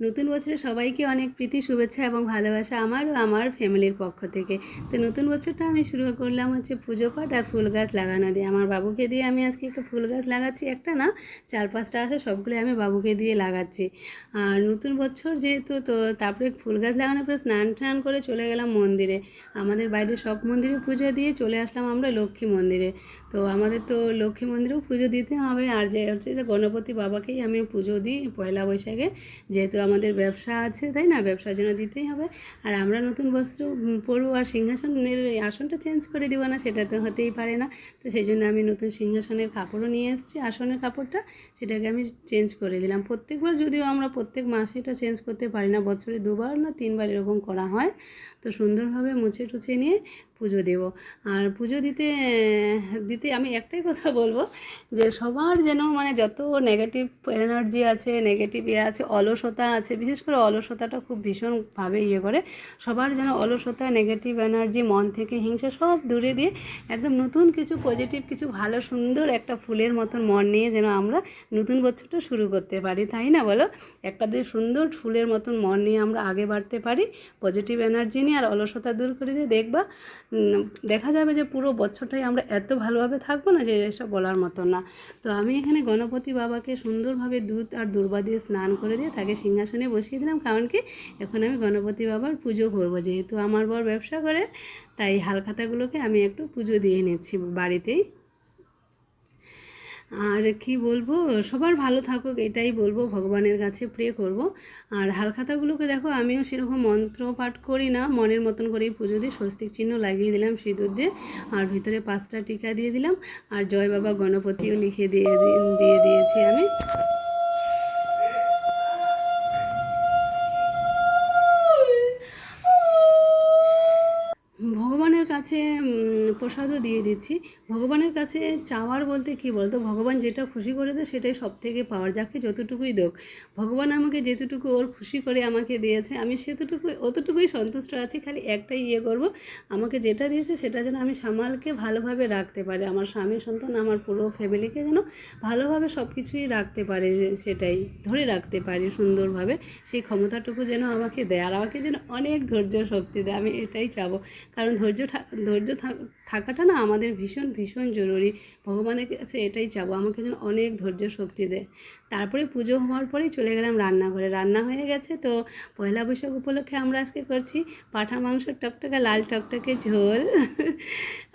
নতুন বছরে সবাইকে অনেক প্রীতি, শুভেচ্ছা এবং ভালোবাসা আমার ও আমার ফ্যামিলির পক্ষ থেকে। তো নতুন বছরটা আমি শুরু করলাম হচ্ছে পুজো পাঠ আর ফুল গাছ লাগানো দিয়ে। আমার বাবুকে দিয়ে আমি আজকে একটা ফুল গাছ লাগাচ্ছি। একটা না, চার পাঁচটা আছে সবগুলো আমি বাবুকে দিয়ে লাগাচ্ছি। আর নতুন বছর যেহেতু, তো তারপরে ফুল গাছ লাগানোর পরে স্নান টান করে চলে গেলাম মন্দিরে। আমাদের বাইরে সব মন্দিরে পুজো দিয়ে চলে আসলাম আমরা লক্ষ্মী মন্দিরে। তো আমাদের তো লক্ষ্মী মন্দিরেও পুজো দিতে হবে। আর যে হচ্ছে যে গণপতি বাবাকেই আমি পুজো দিই পয়লা বৈশাখে। যেহেতু আমাদের ব্যবসা আছে, তাই না? ব্যবসার জন্য দিতেই হবে। আর আমরা নতুন বস্ত্র পরবো আর সিংহাসনের আসনটা চেঞ্জ করে দিব না, সেটা তো হতেই পারে না। তো সেই জন্য আমি নতুন সিংহাসনের কাপড়ও নিয়ে এসেছি। আসনের কাপড়টা সেটাকে আমি চেঞ্জ করে দিলাম। প্রত্যেকবার যদিও আমরা প্রত্যেক মাসে এটা চেঞ্জ করতে পারি না, বছরে দুবার না তিনবার এরকম করা হয়, তো সুন্দরভাবে মুছে টুছে নিয়ে পুজো দেব। আর পুজো দিতে দিতে আমি একটাই কথা বলব, যে সবার যেন মানে যত নেগেটিভ এনার্জি আছে নেগেটিভ ইয়ে আছে, অলসতা আছে। বিশেষ করে অলসতাটা খুব ভীষণভাবে ইয়ে করে। সবার যেন অলসতা নেগেটিভ এনার্জি মন থেকে হিংসা সব দূরে দিয়ে একদম নতুন কিছু পজিটিভ কিছু ভালো, সুন্দর একটা ফুলের মতন মন নিয়ে যেন আমরা নতুন বছরটা শুরু করতে পারি, তাই না বলো? একটা দিয়ে সুন্দর ফুলের মতন মন নিয়ে আমরা আগে বাড়তে পারি পজিটিভ এনার্জি নিয়ে আর অলসতা দূর করে দিয়ে দেখবা দেখা যাবে যে পুরো বছরটাই আমরা এত ভালোভাবে থাকব না যে এসব বলার মতো না। তো আমি এখানে গণপতি বাবাকে সুন্দরভাবে দুধ আর দুর্বা দিয়ে স্নান করে দিয়ে তাকে সিংহাসনে বসিয়ে দিলাম, কারণ কি এখন আমি গণপতি বাবার পুজো করব। যেহেতু আমার বর ব্যবসা করে, তাই হালখাতাগুলোকে আমি একটু পুজো দিয়ে নিচ্ছি বাড়িতেই। আর কি বলব, সবার ভালো থাকুক, এটাই বলব, ভগবানের কাছে প্রে করব। আর হালখাতাগুলোকে দেখো, আমিও সেরকম মন্ত্র পাঠ করি না, মনের মতন করেই পুজো দিয়ে স্বস্তিক চিহ্ন লাগিয়ে দিলাম সিঁদুর দিয়ে, আর ভিতরে পাঁচটা টিকা দিয়ে দিলাম, আর জয় বাবা গণপতিও লিখে দিয়ে দিয়ে দিয়েছি আমি। প্রসাদও দিয়ে দিচ্ছি। ভগবানের কাছে চাওয়ার বলতে কি বলতো? ভগবান যেটা খুশি করে দেয় সেটাই সব থেকে পাওয়ার, যাকে যতটুকুই দোক। ভগবান আমাকে যেতটুকু ওর খুশি করে আমাকে দিয়েছে, আমি সেতটুকু, অতটুকুই সন্তুষ্ট আছি, খালি একটাই ইয়ে করব, আমাকে যেটা দিয়েছে সেটা যেন আমি সামালকে ভালোভাবে রাখতে পারি, আমার স্বামী, সন্তান, আমার পুরো ফ্যামিলিকে যেন ভালোভাবে সব কিছুই রাখতে পারে, সেটাই, ধরে রাখতে পারি সুন্দরভাবে। সেই ক্ষমতাটুকু যেন আমাকে দেয়, আর আমাকে যেন অনেক ধৈর্য শক্তি দেয়, আমি এটাই চাবো। কারণ ধৈর্য ধৈর্য থাক- থাকাটা না আমাদের ভীষণ ভীষণ জরুরি। ভগবানের কাছে এটাই চাবো, আমাকে যেন অনেক ধৈর্য শক্তি দেয়। তারপরে পুজো হওয়ার পরেই চলে গেলাম রান্নাঘরে। রান্না হয়ে গেছে তো পয়লা বৈশাখ উপলক্ষে আমরা আজকে করছি পাঠা মাংস, টকটকে লাল টকটকে ঝোল।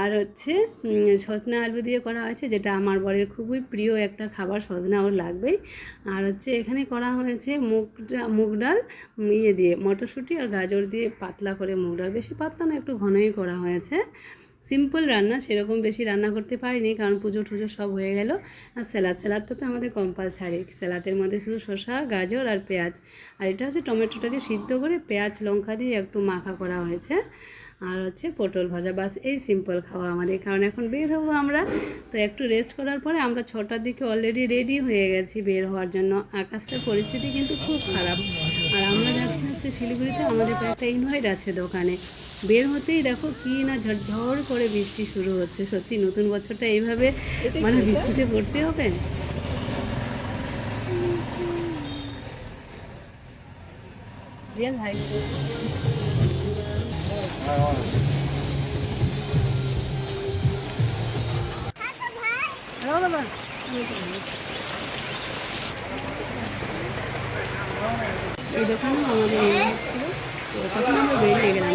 আর হচ্ছে সজনা আলু দিয়ে করা হয়েছে, যেটা আমার বরের খুবই প্রিয় একটা খাবার, সজনা ওর লাগবেই। আর হচ্ছে এখানে করা হয়েছে মুগ মুগ ডাল ইয়ে দিয়ে মটরশুঁটি আর গাজর দিয়ে পাতলা করে মুগ ডাল। বেশি পাতলা না, একটু ঘনই করা হয়েছে। সিম্পল রান্না, সেরকম বেশি রান্না করতে পারিনি কারণ পুজো টুজো সব হয়ে গেল। আর স্যালাদ স্যালাদ তো আমাদের কম্পালসারি। স্যালাদের মধ্যে শুধু শসা, গাজর আর পেঁয়াজ। আর এটা হচ্ছে টমেটোটাকে সিদ্ধ করে পেঁয়াজ, লঙ্কা দিয়ে একটু মাখা করা হয়েছে। আর হচ্ছে পটল ভাজা, বাস এই সিম্পল খাওয়া আমাদের। কারণ এখন বের হব আমরা। তো একটু রেস্ট করার পরে আমরা ছটার দিকে অলরেডি রেডি হয়ে গেছি বের হওয়ার জন্য। আকাশটার পরিস্থিতি কিন্তু খুব খারাপ। আর আমরা যাচ্ছি হচ্ছে শিলিগুড়িতে। আমাদের একটা ইনভাইট আছে দোকানে। বের হতেই দেখো কি না ঝরঝর করে বৃষ্টি শুরু হচ্ছে। সত্যি নতুন বছরটা এইভাবে মানে বৃষ্টিতে পড়তে হবে? রিয়াজ হাই এই দোকানে আমাদের ছিল তো তখন আমরা বেরিয়ে গেলাম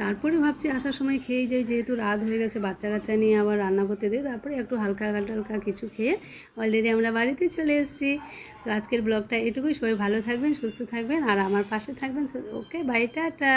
তারপরে ভাবছি আসার সময় খেয়েই যাই, যেহেতু রাত হয়ে গেছে বাচ্চা কাচ্চা নিয়ে আবার রান্না করতে দিই। তারপরে একটু হালকা হালকা কিছু খেয়ে অলরেডি আমরা বাড়িতে চলে এসেছি। তো আজকের ব্লগটা এটুকুই। সবাই ভালো থাকবেন, সুস্থ থাকবেন, আর আমার পাশে থাকবেন। Okay bye tata.